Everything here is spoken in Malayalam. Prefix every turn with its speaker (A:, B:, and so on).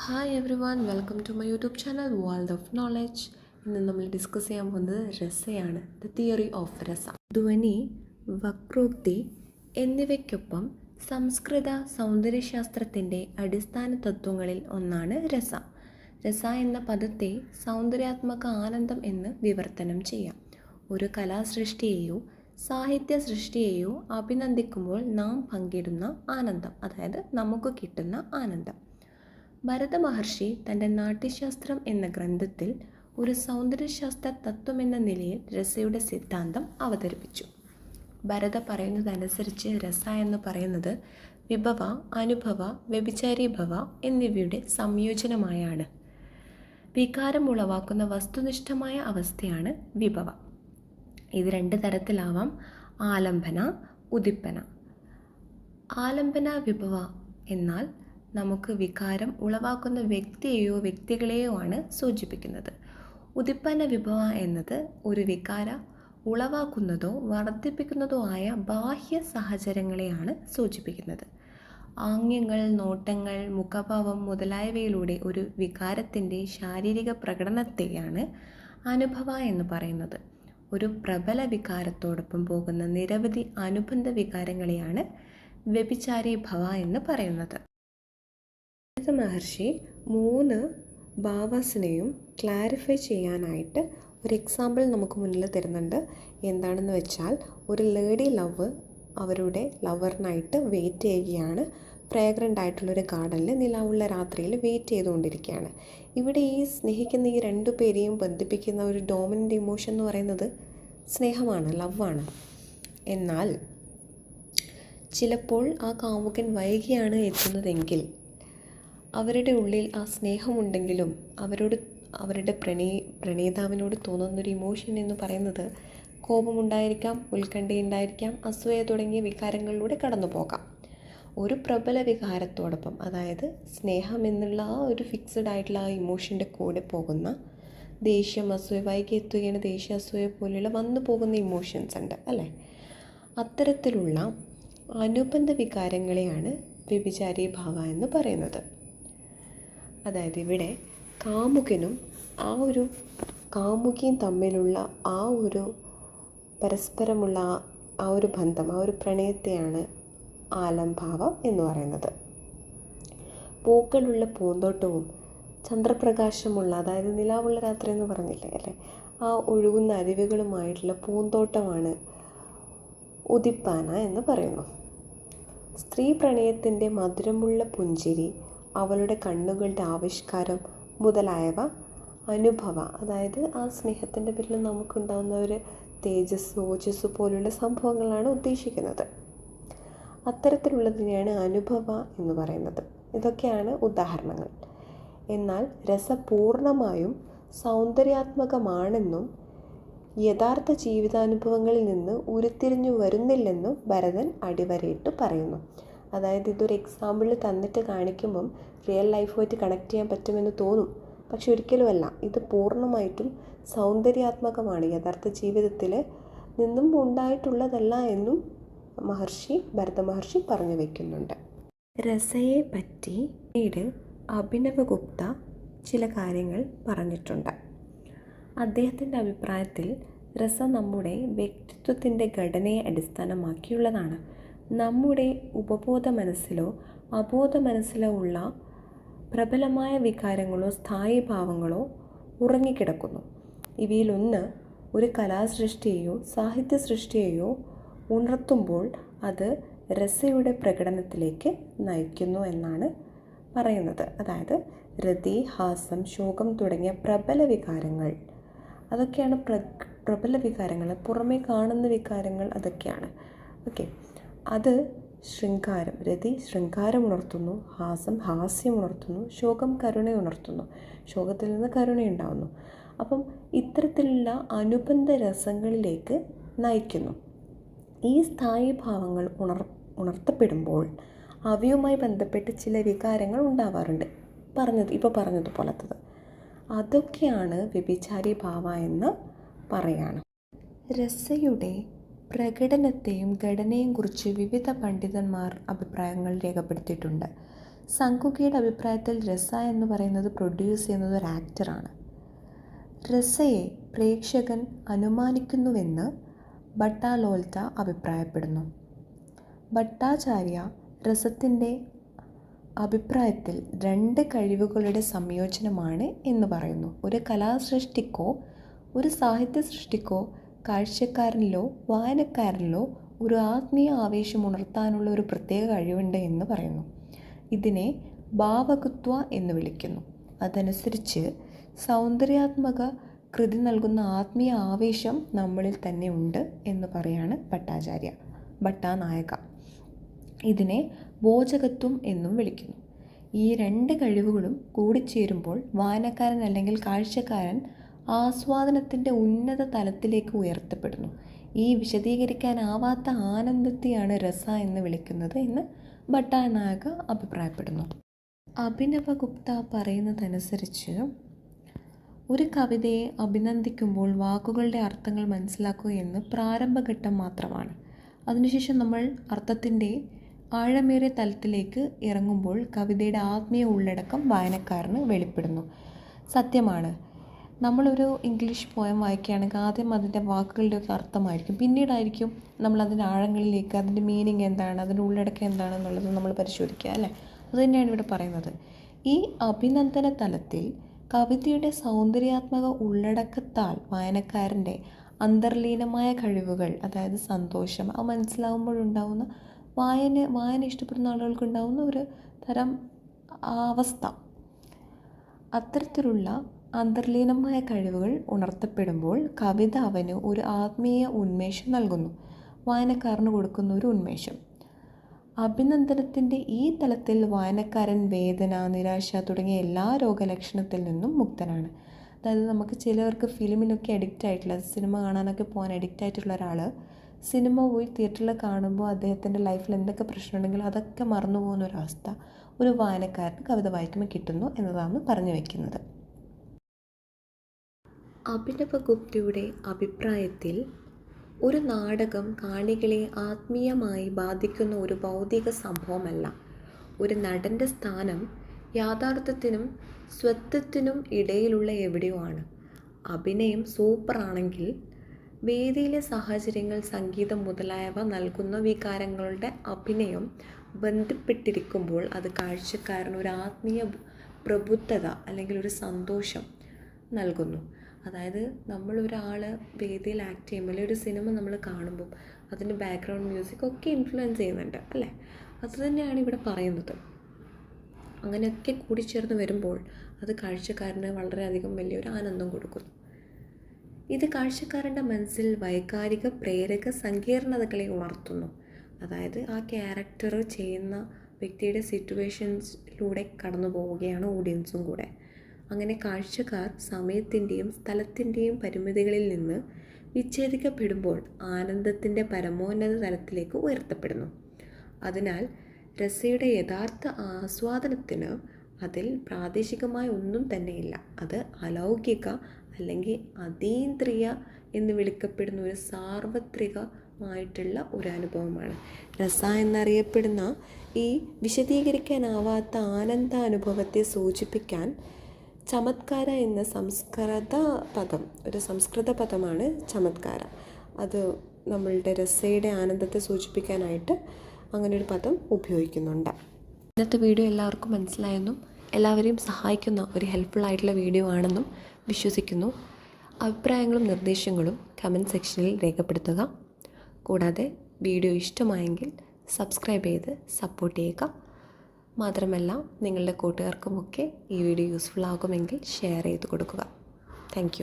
A: Hi everyone welcome to my YouTube channel world of knowledge ഇന്ന് നമ്മൾ ഡിസ്കസ് ചെയ്യാൻ പോകുന്നത് രസയാണ് ദ തിയറി ഓഫ് രസ. ധ്വനി വക്രോക്തി എന്നിവയ്ക്കൊപ്പം സംസ്കൃത സൗന്ദര്യശാസ്ത്രത്തിന്റെ അടിസ്ഥാന തത്വങ്ങളിൽ ഒന്നാണ് രസ. രസ എന്ന പദത്തെ സൗന്ദര്യാത്മക ആനന്ദം എന്ന് വിവർത്തനം ചെയ്യാം. ഒരു കലാസൃഷ്ടിയെയോ സാഹിത്യ സൃഷ്ടിയെയോ അഭിനന്ദിക്കുമ്പോൾ നാം പങ്കിടുന്ന ആനന്ദം അതായത് നമുക്ക് കിട്ടുന്ന ആനന്ദം. ഭരത മഹർഷി തന്റെ നാട്യശാസ്ത്രം എന്ന ഗ്രന്ഥത്തിൽ ഒരു സൗന്ദര്യശാസ്ത്ര തത്വം എന്ന നിലയിൽ രസയുടെ സിദ്ധാന്തം അവതരിപ്പിച്ചു. ഭരത പറയുന്നതനുസരിച്ച് രസ എന്ന് പറയുന്നത് വിഭവ അനുഭവ വ്യഭിചാരീഭവ എന്നിവയുടെ സംയോജനമായാണ്. വികാരം ഉളവാക്കുന്ന വസ്തുനിഷ്ഠമായ അവസ്ഥയാണ് വിഭവ. ഇത് രണ്ട് തരത്തിലാവാം. ആലംബന ഉദിപ്പന. ആലംബന വിഭവ എന്നാൽ നമുക്ക് വികാരം ഉളവാക്കുന്ന വ്യക്തിയെയോ വ്യക്തികളെയോ ആണ് സൂചിപ്പിക്കുന്നത്. ഉദിപ്പന്ന വിഭവ എന്നത് ഒരു വികാര ഉളവാക്കുന്നതോ വർദ്ധിപ്പിക്കുന്നതോ ആയ ബാഹ്യ സാഹചര്യങ്ങളെയാണ് സൂചിപ്പിക്കുന്നത്. ആംഗ്യങ്ങൾ നോട്ടങ്ങൾ മുഖഭാവം മുതലായവയിലൂടെ ഒരു വികാരത്തിന്റെ ശാരീരിക പ്രകടനത്തെയാണ് അനുഭവ എന്ന് പറയുന്നത്. ഒരു പ്രബല വികാരത്തോടൊപ്പം പോകുന്ന നിരവധി അനുബന്ധ വികാരങ്ങളെയാണ് വ്യഭിചാരി ഭവ എന്ന് പറയുന്നത്. മഹർഷി മൂന്ന് ഭാവാസിനെയും ക്ലാരിഫൈ ചെയ്യാനായിട്ട് ഒരു എക്സാമ്പിൾ നമുക്ക് മുന്നിൽ തരുന്നുണ്ട്. എന്താണെന്ന് വെച്ചാൽ ഒരു ലേഡി ലവ് അവരുടെ ലവറിനായിട്ട് വെയിറ്റ് ചെയ്യുകയാണ്. പ്രേഗ്രന്റ് ആയിട്ടുള്ളൊരു ഗാർഡനിൽ നിലാവുള്ള രാത്രിയിൽ വെയിറ്റ് ചെയ്തുകൊണ്ടിരിക്കുകയാണ്. ഇവിടെ ഈ സ്നേഹിക്കുന്ന ഈ രണ്ടു പേരെയും ബന്ധിപ്പിക്കുന്ന ഒരു ഡോമിനന്റ് ഇമോഷൻ എന്ന് പറയുന്നത് സ്നേഹമാണ് ലവാണ് എന്നാൽ ചിലപ്പോൾ ആ കാമുകൻ വൈകിയാണ് എത്തുന്നതെങ്കിൽ അവരുടെ ഉള്ളിൽ ആ സ്നേഹമുണ്ടെങ്കിലും അവരോട് അവരുടെ പ്രണയ പ്രണേതാവിനോട് തോന്നുന്നൊരു ഇമോഷൻ എന്ന് പറയുന്നത് കോപമുണ്ടായിരിക്കാം ഉത്കണ്ഠയുണ്ടായിരിക്കാം അസൂയ തുടങ്ങിയ വികാരങ്ങളിലൂടെ കടന്നു പോകാം ഒരു പ്രബല വികാരത്തോടൊപ്പം അതായത് സ്നേഹം എന്നുള്ള ആ ഒരു ഫിക്സഡ് ആയിട്ടുള്ള ആ ഇമോഷന്റെ കൂടെ പോകുന്ന ദേഷ്യം അസൂയ വൈകി എത്തുകയാണ് ദേഷ്യ അസൂയ പോലെയുള്ള വന്നു പോകുന്ന ഇമോഷൻസ് ഉണ്ട് അല്ലേ? അത്തരത്തിലുള്ള അനുബന്ധ വികാരങ്ങളെയാണ് വ്യഭിചാരി ഭാവ എന്ന് പറയുന്നത്. അതായത് ഇവിടെ കാമുകനും ആ ഒരു കാമുകിയും തമ്മിലുള്ള ആ ഒരു പരസ്പരമുള്ള ആ ഒരു ബന്ധം ആ ഒരു പ്രണയത്തെയാണ് ആലംഭാവം എന്ന് പറയുന്നത്. പൂക്കളുള്ള പൂന്തോട്ടവും ചന്ദ്രപ്രകാശമുള്ള അതായത് നിലാവുള്ള രാത്രി എന്ന് പറഞ്ഞില്ലേ അല്ലേ? ആ ഒഴുകുന്ന അരുവികളുമായിട്ടുള്ള പൂന്തോട്ടമാണ് ഉദിപ്പാന എന്ന് പറയുന്നു. സ്ത്രീ പ്രണയത്തിന്റെ മധുരമുള്ള പുഞ്ചിരി അവളുടെ കണ്ണുകളുടെ ആവിഷ്കാരം മുതലായവ അനുഭവ. അതായത് ആ സ്നേഹത്തിന്റെ പേരിൽ നമുക്കുണ്ടാകുന്ന ഒരു തേജസ് ഓജസ് പോലുള്ള സംഭവങ്ങളാണ് ഉദ്ദേശിക്കുന്നത്. അത്തരത്തിലുള്ളതിനെയാണ് അനുഭവ എന്ന് പറയുന്നത്. ഇതൊക്കെയാണ് ഉദാഹരണങ്ങൾ. എന്നാൽ രസപൂർണമായും സൗന്ദര്യാത്മകമാണെന്നും യഥാർത്ഥ ജീവിതാനുഭവങ്ങളിൽ നിന്ന് ഉരുത്തിരിഞ്ഞു വരുന്നില്ലെന്നും ഭരതൻ അടിവരയിട്ട് പറയുന്നു. അതായത് ഇതൊരു എക്സാമ്പിൾ തന്നിട്ട് കാണിക്കുമ്പം റിയൽ ലൈഫുമായിട്ട് കണക്ട് ചെയ്യാൻ പറ്റുമെന്ന് തോന്നും. പക്ഷെ ഒരിക്കലുമല്ല ഇത് പൂർണമായിട്ടും സൗന്ദര്യാത്മകമാണ്. യഥാർത്ഥ ജീവിതത്തിൽ നിന്നും ഉണ്ടായിട്ടുള്ളതല്ല എന്നും മഹർഷി ഭരത മഹർഷി പറഞ്ഞു വയ്ക്കുന്നുണ്ട് രസയെ പറ്റി പിന്നീട് അഭിനവഗുപ്ത ചില കാര്യങ്ങൾ പറഞ്ഞിട്ടുണ്ട്. അദ്ദേഹത്തിന്റെ അഭിപ്രായത്തിൽ രസം നമ്മുടെ വ്യക്തിത്വത്തിന്റെ ഘടനയെ അടിസ്ഥാനമാക്കിയുള്ളതാണ്. നമ്മുടെ ഉപബോധ മനസ്സിലോ അബോധ മനസ്സിലോ ഉള്ള പ്രബലമായ വികാരങ്ങളോ സ്ഥായി ഭാവങ്ങളോ ഉറങ്ങിക്കിടക്കുന്നു. ഇവയിലൊന്ന് ഒരു കലാസൃഷ്ടിയെയോ സാഹിത്യ സൃഷ്ടിയെയോ ഉണർത്തുമ്പോൾ അത് രസയുടെ പ്രകടനത്തിലേക്ക് നയിക്കുന്നു എന്നാണ് പറയുന്നത്. അതായത് രതി ഹാസം ശോകം തുടങ്ങിയ പ്രബല വികാരങ്ങൾ. അതൊക്കെയാണ് പ്ര പ്രബല വികാരങ്ങൾ പുറമേ കാണുന്ന വികാരങ്ങൾ അതൊക്കെയാണ്. ഓക്കെ. അത് ശൃംഗാരം രതി ശൃംഗാരം ഉണർത്തുന്നു ഹാസം ഹാസ്യം ഉണർത്തുന്നു ശോകം കരുണ ഉണർത്തുന്നു ശോകത്തിൽ നിന്ന് കരുണയുണ്ടാവുന്നു അപ്പം ഇത്തരത്തിലുള്ള അനുബന്ധ രസങ്ങളിലേക്ക് നയിക്കുന്നു. ഈ സ്ഥായി ഭാവങ്ങൾ ഉണർ ഉണർത്തപ്പെടുമ്പോൾ അവയുമായി ബന്ധപ്പെട്ട് ചില വികാരങ്ങൾ ഉണ്ടാവാറുണ്ട്. പറഞ്ഞത് ഇപ്പോൾ പറഞ്ഞതുപോലത്തത്. അതൊക്കെയാണ് വ്യഭിചാരി ഭാവ എന്ന് പറയാണ്. രസയുടെ പ്രകടനത്തെയും ഘടനയെയും കുറിച്ച് വിവിധ പണ്ഡിതന്മാർ അഭിപ്രായങ്ങൾ രേഖപ്പെടുത്തിയിട്ടുണ്ട്. സങ്കുക്കിയുടെ അഭിപ്രായത്തിൽ രസ എന്ന് പറയുന്നത് പ്രൊഡ്യൂസ് ചെയ്യുന്നത് ഒരു ആക്ടറാണ് രസയെ പ്രേക്ഷകൻ അനുമാനിക്കുന്നുവെന്ന് ഭട്ടാലോൽത്ത അഭിപ്രായപ്പെടുന്നു. ഭട്ടാചാര്യ രസത്തിന്റെ അഭിപ്രായത്തിൽ രണ്ട് കഴിവുകളുടെ സംയോജനമാണ് എന്ന് പറയുന്നു. ഒരു കലാസൃഷ്ടിക്കോ ഒരു സാഹിത്യ സൃഷ്ടിക്കോ കാഴ്ചക്കാരനിലോ വായനക്കാരനിലോ ഒരു ആത്മീയ ആവേശം ഉണർത്താനുള്ള ഒരു പ്രത്യേക കഴിവുണ്ട് എന്ന് പറയുന്നു. ഇതിനെ ഭാവകത്വ എന്ന് വിളിക്കുന്നു. അതനുസരിച്ച് സൗന്ദര്യാത്മക കൃതി നൽകുന്ന ആത്മീയ ആവേശം നമ്മളിൽ തന്നെ ഉണ്ട് എന്ന് പറയാണ് ഭട്ടാചാര്യ ഭട്ടാനായക. ഇതിനെ ബോചകത്വം എന്നും വിളിക്കുന്നു. ഈ രണ്ട് കഴിവുകളും കൂടിച്ചേരുമ്പോൾ വായനക്കാരൻ അല്ലെങ്കിൽ കാഴ്ചക്കാരൻ ആസ്വാദനത്തിന്റെ ഉന്നത തലത്തിലേക്ക് ഉയർത്തപ്പെടുന്നു. ഈ വിശദീകരിക്കാനാവാത്ത ആനന്ദത്തെയാണ് രസ എന്ന് വിളിക്കുന്നത് എന്ന് ഭട്ടാനായക അഭിപ്രായപ്പെടുന്നു. അഭിനവഗുപ്ത പറയുന്നതനുസരിച്ച് ഒരു കവിതയെ അഭിനന്ദിക്കുമ്പോൾ വാക്കുകളുടെ അർത്ഥങ്ങൾ മനസ്സിലാക്കുക എന്ന് പ്രാരംഭഘട്ടം മാത്രമാണ്. അതിനുശേഷം നമ്മൾ അർത്ഥത്തിന്റെ ആഴമേറിയ തലത്തിലേക്ക് ഇറങ്ങുമ്പോൾ കവിതയുടെ ആത്മീയ ഉള്ളടക്കം വായനക്കാരന് വെളിപ്പെടുന്നു. സത്യമാണ്. നമ്മളൊരു ഇംഗ്ലീഷ് പോയം വായിക്കുകയാണെങ്കിൽ ആദ്യം അതിന്റെ വാക്കുകളുടെയൊക്കെ അർത്ഥമായിരിക്കും. പിന്നീടായിരിക്കും നമ്മൾ അതിന്റെ ആഴങ്ങളിലേക്ക് അതിന്റെ മീനിങ് എന്താണ് അതിന്റെ ഉള്ളടക്കം എന്താണെന്നുള്ളത് നമ്മൾ പരിശോധിക്കുക അല്ലേ? അതുതന്നെയാണ് ഇവിടെ പറയുന്നത്. ഈ അഭിനന്ദന തലത്തിൽ കവിതയുടെ സൗന്ദര്യാത്മക ഉള്ളടക്കത്താൽ വായനക്കാരന്റെ അന്തർലീനമായ കഴിവുകൾ അതായത് സന്തോഷം അത് മനസ്സിലാവുമ്പോഴുണ്ടാവുന്ന വായന വായന ഇഷ്ടപ്പെടുന്ന ആളുകൾക്കുണ്ടാവുന്ന ഒരു തരം അവസ്ഥ. അത്തരത്തിലുള്ള അന്തർലീനമായ കഴിവുകൾ ഉണർത്തപ്പെടുമ്പോൾ കവിത അവന് ഒരു ആത്മീയ ഉന്മേഷം നൽകുന്നു. വായനക്കാരന് കൊടുക്കുന്ന ഒരു ഉന്മേഷം. അഭിനന്ദനത്തിന്റെ ഈ തലത്തിൽ വായനക്കാരൻ വേദന നിരാശ തുടങ്ങിയ എല്ലാ രോഗലക്ഷണത്തിൽ നിന്നും മുക്തനാണ്. അതായത് നമുക്ക് ചിലവർക്ക് ഫിലിമിനൊക്കെ അഡിക്റ്റ് ആയിട്ടുള്ള സിനിമ കാണാനൊക്കെ പോകാൻ അഡിക്റ്റ് ആയിട്ടുള്ള ഒരാൾ സിനിമ പോയി തിയേറ്ററിൽ കാണുമ്പോൾ അദ്ദേഹത്തിന്റെ ലൈഫിൽ എന്തൊക്കെ പ്രശ്നമുണ്ടെങ്കിലും അതൊക്കെ മറന്നു പോകുന്ന ഒരവസ്ഥ ഒരു വായനക്കാരന് കവിത വായിക്കുമ്പോൾ കിട്ടുന്നു എന്നതാണ് പറഞ്ഞു വയ്ക്കുന്നത് അഭിനവഗുപ്തയുടെ അഭിപ്രായത്തിൽ ഒരു നാടകം കാണികളെ ആത്മീയമായി ബാധിക്കുന്ന ഒരു ഭൗതിക സംഭവമല്ല. ഒരു നടന്റെ സ്ഥാനം യാഥാർത്ഥ്യത്തിനും സ്വത്വത്തിനും ഇടയിലുള്ള എവിടെയോ ആണ്. അഭിനയം സൂപ്പറാണെങ്കിൽ വേദിയിലെ സാഹചര്യങ്ങൾ സംഗീതം മുതലായവ നൽകുന്ന വികാരങ്ങളുടെ അഭിനയം ബന്ധപ്പെട്ടിരിക്കുമ്പോൾ അത് കാഴ്ചക്കാരന് ഒരു ആത്മീയ പ്രബുദ്ധത അല്ലെങ്കിൽ ഒരു സന്തോഷം നൽകുന്നു. അതായത് നമ്മളൊരാൾ വേദിയിൽ ആക്ട് ചെയ്യുമ്പോൾ അല്ലെങ്കിൽ ഒരു സിനിമ നമ്മൾ കാണുമ്പോൾ അതിന്റെ ബാക്ക്ഗ്രൗണ്ട് മ്യൂസിക് ഒക്കെ ഇൻഫ്ലുവൻസ് ചെയ്യുന്നുണ്ട് അല്ലേ? അത് തന്നെയാണ് ഇവിടെ പറയുന്നത്. അങ്ങനെയൊക്കെ കൂടിച്ചേർന്ന് വരുമ്പോൾ അത് കാഴ്ചക്കാരന് വളരെയധികം വലിയൊരു ആനന്ദം കൊടുക്കുന്നു ഇത് കാഴ്ചക്കാരന്റെ മനസ്സിൽ വൈകാരിക പ്രേരക സങ്കീർണതകളെ ഉണർത്തുന്നു. അതായത് ആ ക്യാരക്ടർ ചെയ്യുന്ന വ്യക്തിയുടെ സിറ്റുവേഷൻസിലൂടെ കടന്നു പോവുകയാണ് ഓഡിയൻസും കൂടെ. അങ്ങനെ കാഴ്ചക്കാർ സമയത്തിന്റെയും സ്ഥലത്തിന്റെയും പരിമിതികളിൽ നിന്ന് വിച്ഛേദിക്കപ്പെടുമ്പോൾ ആനന്ദത്തിന്റെ പരമോന്നത തലത്തിലേക്ക് ഉയർത്തപ്പെടുന്നു. അതിനാൽ രസയുടെ യഥാർത്ഥ ആസ്വാദനത്തിന് അതിൽ പ്രാദേശികമായ ഒന്നും തന്നെയില്ല. അത് അലൗകിക അല്ലെങ്കിൽ അതീന്ദ്രിയ എന്ന് വിളിക്കപ്പെടുന്ന ഒരു സാർവത്രികമായിട്ടുള്ള ഒരു അനുഭവമാണ്. രസ എന്നറിയപ്പെടുന്ന ഈ വിശദീകരിക്കാനാവാത്ത ആനന്ദാനുഭവത്തെ സൂചിപ്പിക്കാൻ ചമത്കാര എന്ന സംസ്കൃത പദം ഒരു സംസ്കൃത പദമാണ് ചമത്കാര. അത് നമ്മളുടെ രസയുടെ ആനന്ദത്തെ സൂചിപ്പിക്കാനായിട്ട് അങ്ങനെ ഒരു പദം ഉപയോഗിക്കുന്നുണ്ട്. ഇന്നത്തെ വീഡിയോ എല്ലാവർക്കും മനസ്സിലായെന്നും എല്ലാവരെയും സഹായിക്കുന്ന ഒരു ഹെൽപ്ഫുൾ ആയിട്ടുള്ള വീഡിയോ ആണെന്നും വിശ്വസിക്കുന്നു. അഭിപ്രായങ്ങളും നിർദ്ദേശങ്ങളും കമന്റ് സെക്ഷനിൽ രേഖപ്പെടുത്തുക. കൂടാതെ വീഡിയോ ഇഷ്ടമായെങ്കിൽ സബ്സ്ക്രൈബ് ചെയ്ത് സപ്പോർട്ട് ചെയ്യുക. മാത്രമല്ല നിങ്ങളുടെ കൂട്ടുകാർക്കുമൊക്കെ ഈ വീഡിയോ യൂസ്ഫുൾ ആകുമെങ്കിൽ ഷെയർ ചെയ്ത് കൊടുക്കുക. താങ്ക്